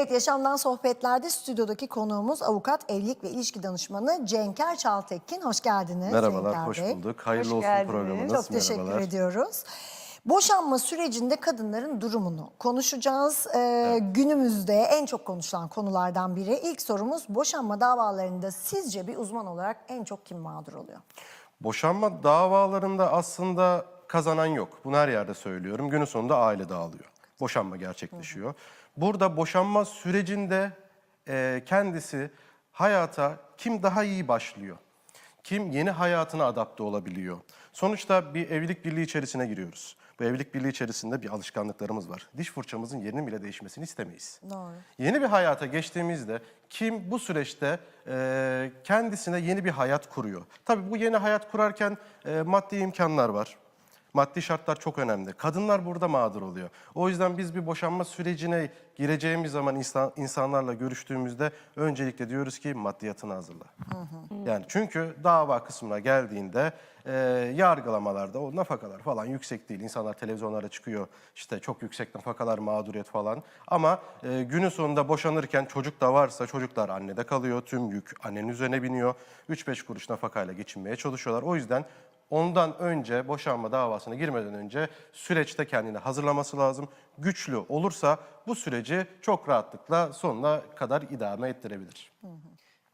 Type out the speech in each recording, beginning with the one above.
Evet, Yaşamdan Sohbetler'de stüdyodaki konuğumuz avukat, evlilik ve ilişki danışmanı Cenker Çaltekin. Hoş geldiniz Merhabalar, Cenker hoş Bey. bulduk. Hayırlı Hoş olsun geldiniz. programınız. Çok teşekkür Merhabalar. ediyoruz. Boşanma sürecinde kadınların durumunu konuşacağız. Ee, Günümüzde en çok konuşulan konulardan biri. İlk sorumuz boşanma davalarında sizce bir uzman olarak en çok kim mağdur oluyor? Boşanma davalarında aslında kazanan yok. Bunu her yerde söylüyorum. Günün sonunda aile dağılıyor. Boşanma gerçekleşiyor. Burada boşanma sürecinde e, kendisi hayata kim daha iyi başlıyor? Kim yeni hayatına adapte olabiliyor? Sonuçta bir evlilik birliği içerisine giriyoruz. Bu evlilik birliği içerisinde bir alışkanlıklarımız var. Diş fırçamızın yerinin bile değişmesini istemeyiz. Doğru. Yeni bir hayata geçtiğimizde kim bu süreçte e, kendisine yeni bir hayat kuruyor. Tabii bu yeni hayat kurarken e, maddi imkanlar var. Maddi şartlar çok önemli. Kadınlar burada mağdur oluyor. O yüzden biz bir boşanma sürecine gireceğimiz zaman insan, insanlarla görüştüğümüzde öncelikle diyoruz ki maddiyatını hazırla. Yani çünkü dava kısmına geldiğinde e, yargılamalarda o nafakalar falan yüksek değil. İnsanlar televizyonlara çıkıyor işte çok yüksek nafakalar mağduriyet falan. Ama e, günün sonunda boşanırken çocuk da varsa çocuklar annede kalıyor. Tüm yük annenin üzerine biniyor. 3-5 kuruş nafakayla geçinmeye çalışıyorlar. O yüzden ondan önce boşanma davasına girmeden önce süreçte kendini hazırlaması lazım. Güçlü olursa bu süreci çok rahatlıkla sonuna kadar idame ettirebilir.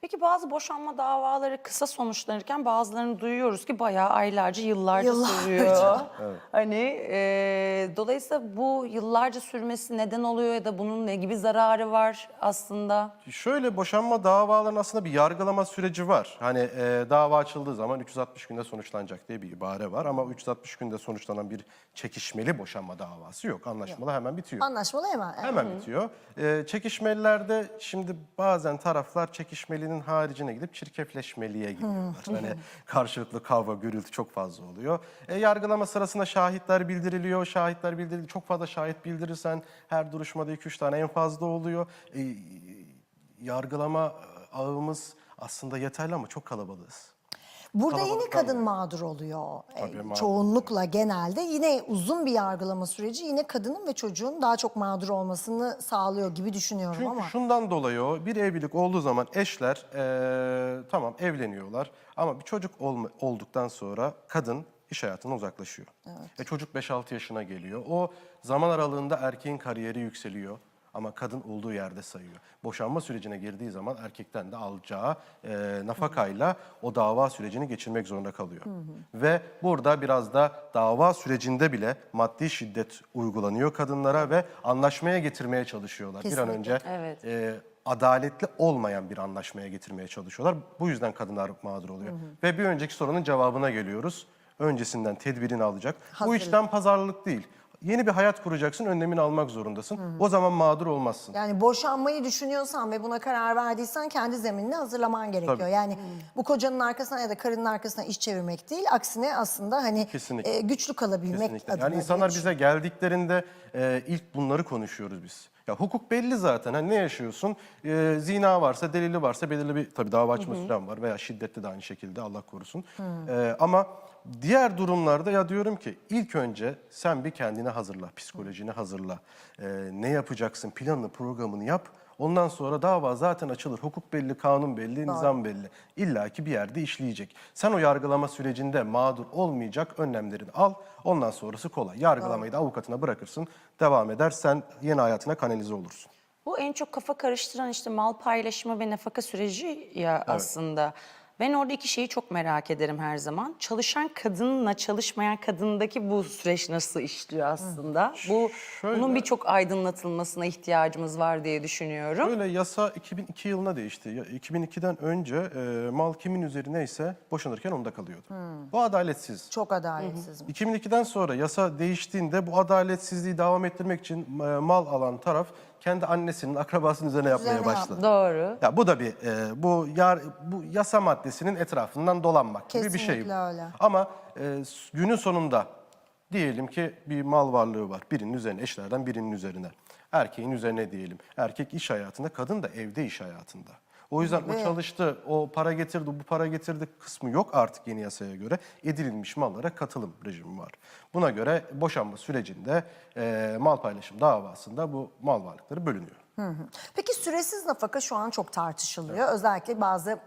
Peki bazı boşanma davaları kısa sonuçlanırken bazılarını duyuyoruz ki bayağı aylarca, yıllarca, Yıllarca. sürüyor. Hani e, dolayısıyla bu yıllarca sürmesi neden oluyor ya da bunun ne gibi zararı var aslında? Şöyle boşanma davalarının aslında bir yargılama süreci var. Hani e, dava açıldığı zaman 360 günde sonuçlanacak diye bir ibare var ama 360 günde sonuçlanan bir çekişmeli boşanma davası yok. Anlaşmalı hemen bitiyor. Anlaşmalı hemen. Hemen bitiyor. Ee, çekişmelilerde şimdi bazen taraflar çekişmelinin haricine gidip çirkefleşmeliye gidiyorlar. Hani karşılıklı kavga, gürültü çok fazla oluyor. E, yargılama sırasında şahitler bildiriliyor. Şahitler bildiriliyor. Çok fazla şahit bildirirsen her duruşmada 2-3 tane en fazla oluyor. E, yargılama ağımız aslında yeterli ama çok kalabalığız. Burada yine Kalabalıktan kadın mağdur oluyor. Ee, Tabii, mağdur. Çoğunlukla genelde yine uzun bir yargılama süreci yine kadının ve çocuğun daha çok mağdur olmasını sağlıyor gibi düşünüyorum Çünkü ama. şundan dolayı o bir evlilik olduğu zaman eşler eee, tamam evleniyorlar ama bir çocuk olma- olduktan sonra kadın iş hayatına uzaklaşıyor. E çocuk 5-6 yaşına geliyor. O zaman aralığında erkeğin kariyeri yükseliyor ama kadın olduğu yerde sayıyor. Boşanma sürecine girdiği zaman erkekten de alacağı eee nafakayla o dava sürecini geçirmek zorunda kalıyor. Ve burada biraz da dava sürecinde bile maddi şiddet uygulanıyor kadınlara ve anlaşmaya getirmeye çalışıyorlar. Bir an Kesinlikle. önce Evet. e, adaletli olmayan bir anlaşmaya getirmeye çalışıyorlar. Bu yüzden kadınlar mağdur oluyor. Ve bir önceki sorunun cevabına geliyoruz. Öncesinden tedbirini alacak. Bu Hazırlık. işlem pazarlık değil. Yeni bir hayat kuracaksın, önlemini almak zorundasın. O zaman mağdur olmazsın. Yani boşanmayı düşünüyorsan ve buna karar verdiysen kendi zeminini hazırlaman gerekiyor. Tabii. Yani bu kocanın arkasına ya da karının arkasına iş çevirmek değil. Aksine aslında hani Kesinlikle. e, güçlü kalabilmek Kesinlikle. adına. Yani insanlar bize geldiklerinde e, ilk bunları konuşuyoruz biz. Ya hukuk belli zaten. Hani ne yaşıyorsun? E, zina varsa, delili varsa belirli bir tabii dava açma süren var veya şiddetli de aynı şekilde Allah korusun. E, ama diğer durumlarda ya diyorum ki ilk önce sen bir kendini hazırla, psikolojini hazırla. E, ne yapacaksın? Planını, programını yap. Ondan sonra dava zaten açılır. Hukuk belli, kanun belli, nizam belli. İlla ki bir yerde işleyecek. Sen o yargılama sürecinde mağdur olmayacak önlemlerini al. Ondan sonrası kolay. Yargılamayı da avukatına bırakırsın. Devam eder. Sen yeni hayatına kanalize olursun. Bu en çok kafa karıştıran işte mal paylaşımı ve nafaka süreci ya aslında. Ben orada iki şeyi çok merak ederim her zaman. Çalışan kadınla çalışmayan kadındaki bu süreç nasıl işliyor aslında? Bu Şöyle- bunun birçok aydınlatılmasına ihtiyacımız var diye düşünüyorum. Böyle yasa 2002 yılına değişti. Ya 2002'den önce e, mal kimin üzerine ise boşanırken onda kalıyordu. Bu adaletsiz. Çok adaletsiz. 2002'den sonra yasa değiştiğinde bu adaletsizliği devam ettirmek için e, mal alan taraf kendi annesinin, akrabasının üzerine yapmaya Üzerine başladı. Doğru. Ya bu da bir e, bu yar bu yasa maddesinin etrafından dolanmak gibi bir şey. Kesinlikle öyle. Ama e, s- günün sonunda diyelim ki bir mal varlığı var. Birinin üzerine, eşlerden birinin üzerine. Erkeğin üzerine diyelim. Erkek iş hayatında, kadın da evde iş hayatında. O yüzden o çalıştı, o para getirdi, bu para getirdi kısmı yok artık yeni yasaya göre. Edinilmiş mallara katılım rejimi var. Buna göre boşanma sürecinde e, mal paylaşım davasında bu mal varlıkları bölünüyor. Peki süresiz nafaka şu an çok tartışılıyor. Özellikle bazı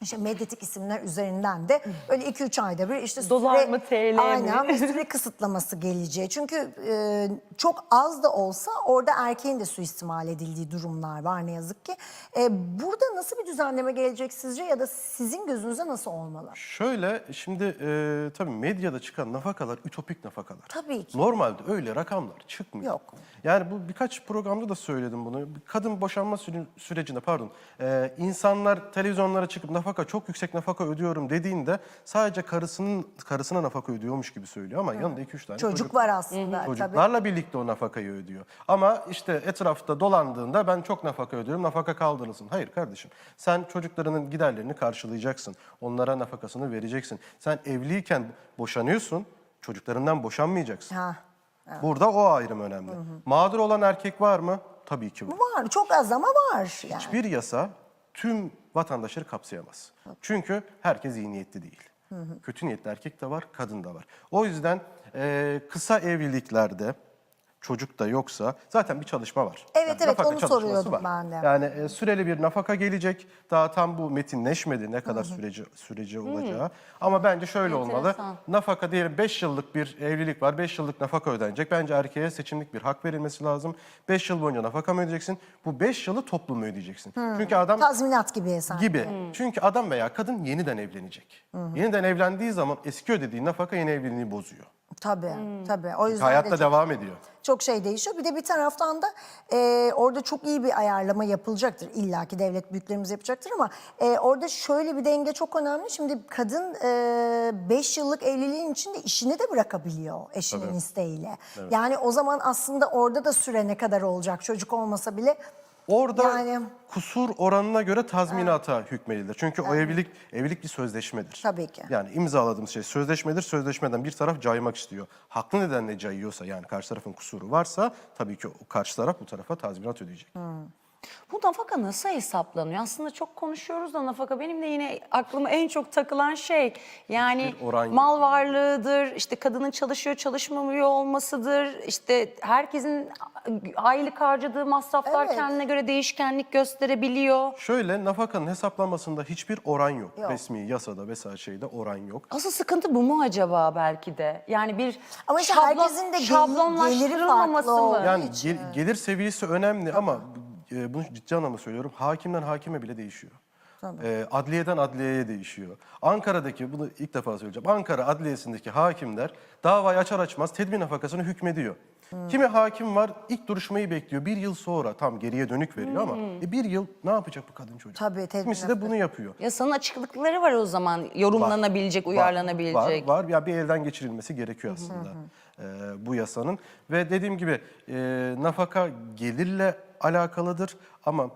işte medyatik isimler üzerinden de öyle 2-3 ayda bir işte Dolar süre, mı, TL mi? Aynen bir süre kısıtlaması geleceği. Çünkü e, çok az da olsa orada erkeğin de suistimal edildiği durumlar var ne yazık ki. E, burada nasıl bir düzenleme gelecek sizce ya da sizin gözünüze nasıl olmalı? Şöyle şimdi e, tabii medyada çıkan nafakalar ütopik nafakalar. Tabii ki. Normalde öyle rakamlar çıkmıyor. Yok. Yani bu birkaç programda da söyledim bunu. Kadın boşanma süre- sürecinde pardon e, insanlar televizyonlara çıkıp nafaka çok yüksek nafaka ödüyorum dediğinde sadece karısının karısına nafaka ödüyormuş gibi söylüyor ama yanında 2-3 tane Çocuk var aslında tabii. Çocuklarla birlikte o nafakayı ödüyor. Ama işte etrafta dolandığında ben çok nafaka ödüyorum, nafaka kaldırılsın. Hayır kardeşim, sen çocuklarının giderlerini karşılayacaksın. Onlara nafakasını vereceksin. Sen evliyken boşanıyorsun, çocuklarından boşanmayacaksın. Ha. Burada o ayrım önemli. Mağdur olan erkek var mı? Tabii ki var. Var çok az ama var yani. Hiçbir yasa tüm vatandaşları kapsayamaz. Çünkü herkes iyi niyetli değil. Kötü niyetli erkek de var, kadın da var. O yüzden e, kısa evliliklerde çocuk da yoksa zaten bir çalışma var. Evet, evet, nafaka onu soruyordum var. ben de. Yani e, süreli bir nafaka gelecek. Daha tam bu metinleşmedi ne kadar süreci süreci olacağı. Ama bence şöyle olmalı. Enteresan. Nafaka diyelim 5 yıllık bir evlilik var. 5 yıllık nafaka ödenecek. Bence erkeğe seçimlik bir hak verilmesi lazım. 5 yıl boyunca nafaka mı ödeyeceksin? Bu 5 yılı toplum ödeyeceksin. Çünkü adam Tazminat gibi sanki. gibi. Çünkü adam veya kadın yeniden evlenecek. Yeniden evlendiği zaman eski ödediği nafaka yeni evliliğini bozuyor. Tabii tabii. O yüzden de Hayatta çok- devam ediyor. çok şey değişiyor. Bir de bir taraftan da e, orada çok iyi bir ayarlama yapılacaktır. İlla ki devlet büyüklerimiz yapacaktır ama e, orada şöyle bir denge çok önemli. Şimdi kadın 5 yıllık evliliğin içinde işini de bırakabiliyor eşinin isteğiyle. Yani o zaman aslında orada da süre ne kadar olacak çocuk olmasa bile. Orada Yani- kusur oranına göre tazminata hükmedilir. Çünkü o evlilik evlilik bir sözleşmedir. Tabii ki. Yani imzaladığımız şey sözleşmedir. Sözleşmeden bir taraf caymak istiyor. Haklı nedenle cayıyorsa yani karşı tarafın kusuru varsa tabii ki o karşı taraf bu tarafa tazminat ödeyecek. Bu nafaka nasıl hesaplanıyor? Aslında çok konuşuyoruz da nafaka benim de yine aklıma en çok takılan şey. Yani oran mal varlığıdır, işte kadının çalışıyor çalışmamıyor olmasıdır, işte herkesin aylık harcadığı masraflar Evet. kendine göre değişkenlik gösterebiliyor. Şöyle nafakanın hesaplanmasında hiçbir oran yok. Yok. Resmi yasada vesaire şeyde oran yok. Asıl sıkıntı bu mu acaba belki de? Yani bir Ama işte şablon- herkesin de gel- şablonlaştırılmaması geliri farklı mı? Yani gel- gelir seviyesi önemli ama e, bunu ciddi anlamda söylüyorum. Hakimden hakime bile değişiyor. E, adliyeden adliyeye değişiyor. Ankara'daki, bunu ilk defa söyleyeceğim. Ankara Adliyesi'ndeki hakimler davayı açar açmaz tedbir nafakasını hükmediyor. Kimi hakim var ilk duruşmayı bekliyor. Bir yıl sonra tam geriye dönük veriyor ama e, bir yıl ne yapacak bu kadın çocuk? Tabii, tedbir Kimisi de bunu yapıyor. Yasanın açıklıkları var o zaman yorumlanabilecek, uyarlanabilecek. Var, var. Ya bir elden geçirilmesi gerekiyor aslında e, bu yasanın. Ve dediğim gibi e, nafaka gelirle alakalıdır ama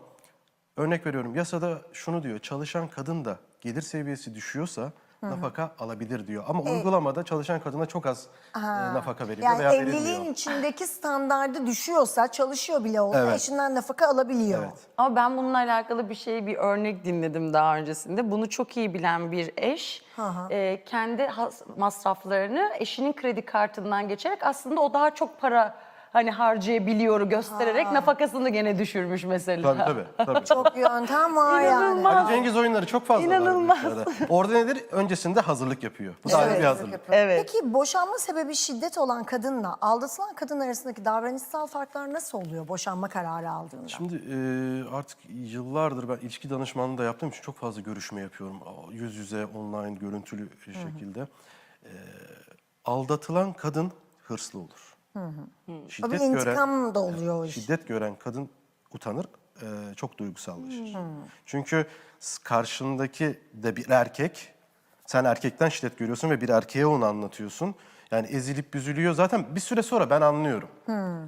örnek veriyorum yasada şunu diyor çalışan kadın da gelir seviyesi düşüyorsa nafaka alabilir diyor. Ama uygulamada çalışan kadına çok az e, nafaka veriliyor Yani veya evliliğin verilmiyor. içindeki standardı düşüyorsa, çalışıyor bile olsa Evet. eşinden nafaka alabiliyor. Evet. Ama ben bununla alakalı bir şey, bir örnek dinledim daha öncesinde. Bunu çok iyi bilen bir eş e, kendi has- masraflarını eşinin kredi kartından geçerek aslında o daha çok para hani harcayabiliyor göstererek nafakasını gene düşürmüş mesela. Tabii tabii. tabii. Çok yöntem var yani. İnanılmaz. Ali Cengiz oyunları çok fazla var İnanılmaz. işlerde. Orada nedir? Öncesinde hazırlık yapıyor. Bu da ayrı bir hazırlık. Evet. Peki boşanma sebebi şiddet olan kadınla aldatılan kadın arasındaki davranışsal farklar nasıl oluyor boşanma kararı aldığında? Şimdi e, artık yıllardır ben ilişki danışmanlığı da yaptığım için çok fazla görüşme yapıyorum. Yüz yüze, online, görüntülü şekilde. E, aldatılan kadın hırslı olur. Tabii intikam da oluyor o iş. Şiddet gören kadın utanır, e, çok duygusallaşır. Çünkü s- karşındaki de bir erkek, sen erkekten şiddet görüyorsun ve bir erkeğe onu anlatıyorsun. Yani ezilip büzülüyor. Zaten bir süre sonra ben anlıyorum.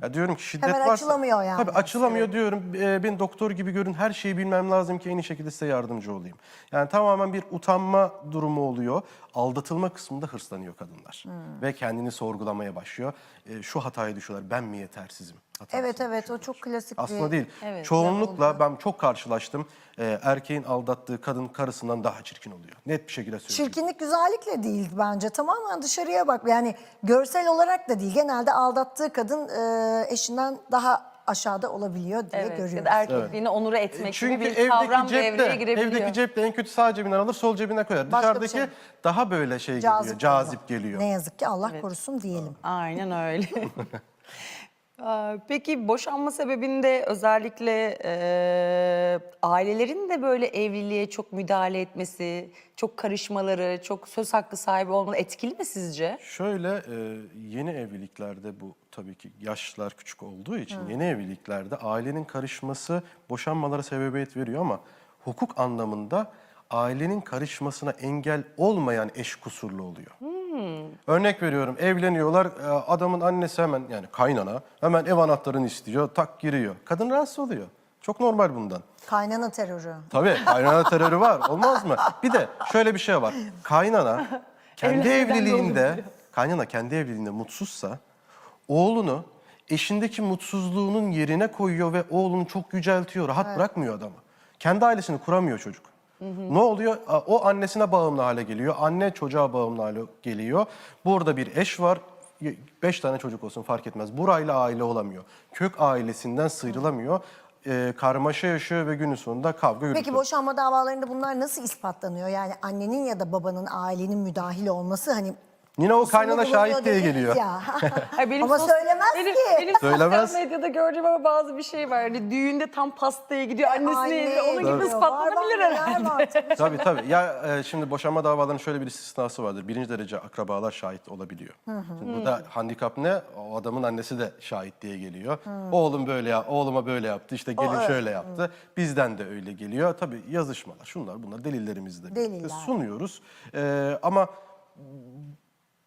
Ya diyorum ki şiddet Hemen varsa... açılamıyor yani. Tabii açılamıyor diyorum. E, ben doktor gibi görün, her şeyi bilmem lazım ki en iyi şekilde size yardımcı olayım. Yani tamamen bir utanma durumu oluyor. Aldatılma kısmında hırslanıyor kadınlar. Ve kendini sorgulamaya başlıyor. E, şu hataya düşüyorlar, ben mi yetersizim? Evet evet o çok klasik Aslında bir... değil. Evet, Çoğunlukla ben çok karşılaştım. Ee, erkeğin aldattığı kadın karısından daha çirkin oluyor. Net bir şekilde söylüyorum. Çirkinlik güzellikle değil bence. Tamamen dışarıya bak. Yani görsel olarak da değil. Genelde aldattığı kadın e, eşinden daha aşağıda olabiliyor diye Evet, ya görüyoruz. da erkekliğini onura etmek Çünkü gibi bir evdeki kavram cepte, devreye girebiliyor. evdeki cepte en kötü sağ cebinden alır, sol cebine koyar. Başka bir Dışarıdaki şey. daha böyle şey Cazip geliyor, cazip geliyor. geliyor. Ne yazık ki Allah korusun diyelim. Aynen öyle. Aa, Peki boşanma sebebinde özellikle e, ailelerin de böyle evliliğe çok müdahale etmesi, çok karışmaları, çok söz hakkı sahibi olmaları etkili mi sizce? Şöyle e, yeni evliliklerde bu tabii ki yaşlar küçük olduğu için yeni evliliklerde ailenin karışması boşanmalara sebebiyet veriyor ama hukuk anlamında ailenin karışmasına engel olmayan eş kusurlu oluyor. Örnek veriyorum evleniyorlar e, adamın annesi hemen yani kaynana hemen ev anahtarını istiyor tak giriyor. Kadın rahatsız oluyor. Çok normal bundan. Kaynana terörü. Tabii kaynana terörü var. Olmaz mı? Bir de şöyle bir şey var. Kaynana kendi Evlenmeden de evliliğinde, kaynana kendi evliliğinde mutsuzsa oğlunu eşindeki mutsuzluğunun yerine koyuyor ve oğlunu çok yüceltiyor. Rahat bırakmıyor adamı. Kendi ailesini kuramıyor çocuk. Ne oluyor? O annesine bağımlı hale geliyor. Anne çocuğa bağımlı hale geliyor. Burada bir eş var. Beş tane çocuk olsun fark etmez. Burayla aile olamıyor. Kök ailesinden sıyrılamıyor. Ee, karmaşa yaşıyor ve günün sonunda kavga yürütüyor. Peki boşanma davalarında bunlar nasıl ispatlanıyor? Yani annenin ya da babanın ailenin müdahil olması hani Yine o kaynana şahit diye geliyor. Ya. Ay, Ama sos- söylemez benim, ki. Benim Söylemez. sosyal medyada gördüğüm ama bazı bir şey var. Hani düğünde tam pastaya gidiyor, annesine Anne yediyor. Onun gibi diyor. ispatlanabilir Var, var, herhalde. neler var, tabii. tabii. Ya e, şimdi boşanma davalarının şöyle bir istisnası vardır. Birinci derece akrabalar şahit olabiliyor. Şimdi burada handikap ne? O adamın annesi de şahit diye geliyor. Oğlum böyle ya, oğluma böyle yaptı. işte gelin şöyle yaptı. Bizden de öyle geliyor. Tabii yazışmalar, şunlar bunlar delillerimizi de birlikte Deliller. sunuyoruz. E, ama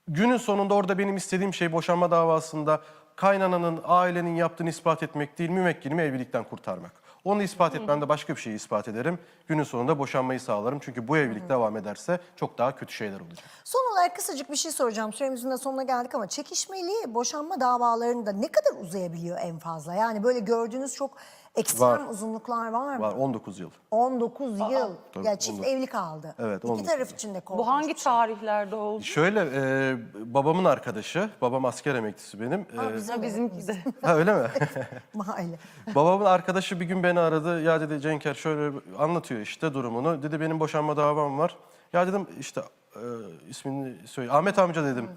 günün sonunda orada benim istediğim şey boşanma davasında kaynananın, ailenin yaptığını ispat etmek değil, müvekkilimi evlilikten kurtarmak. Onu ispat etmem de başka bir şeyi ispat ederim. Günün sonunda boşanmayı sağlarım. Çünkü bu evlilik devam ederse çok daha kötü şeyler olacak. Son olarak kısacık bir şey soracağım. Süremizin de sonuna geldik ama çekişmeli boşanma davalarında ne kadar uzayabiliyor en fazla? Yani böyle gördüğünüz çok ekstrem Var. uzunluklar var mı? Var 19 yıl. 19 yıl. Tabii, ya çift 19. evli kaldı. Evet, İki 19 taraf için de korkunç Bu hangi bir şey. tarihlerde oldu? Şöyle e, babamın arkadaşı, babam asker emeklisi benim. E, Ha, bizim Bizimki de. ha öyle mi? mahalle. Babamın arkadaşı bir gün beni aradı. Ya dedi Cenker şöyle anlatıyor işte durumunu. Dedi benim boşanma davam var. Ya dedim işte e, ismini söyle. Ahmet amca dedim.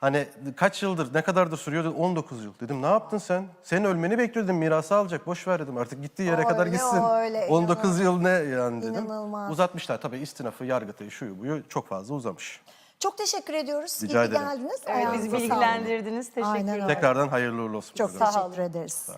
Hani kaç yıldır, ne kadardır sürüyor? Dedi, 19 yıl. Dedim ne yaptın sen? Senin ölmeni bekliyordum, mirası alacak. Boş ver dedim. Artık gittiği yere kadar Öyle, gitsin. öyle, 19 yıl ne yani dedim. İnanılmaz. Uzatmışlar tabii istinafı, yargıtayı, şuyu buyu çok fazla uzamış. Çok teşekkür ediyoruz. İyi Rica ederim. geldiniz. Evet, bizi bilgilendirdiniz. Aynen Teşekkürler. öyle. Tekrardan hayırlı uğurlu olsun. Çok teşekkür ederiz.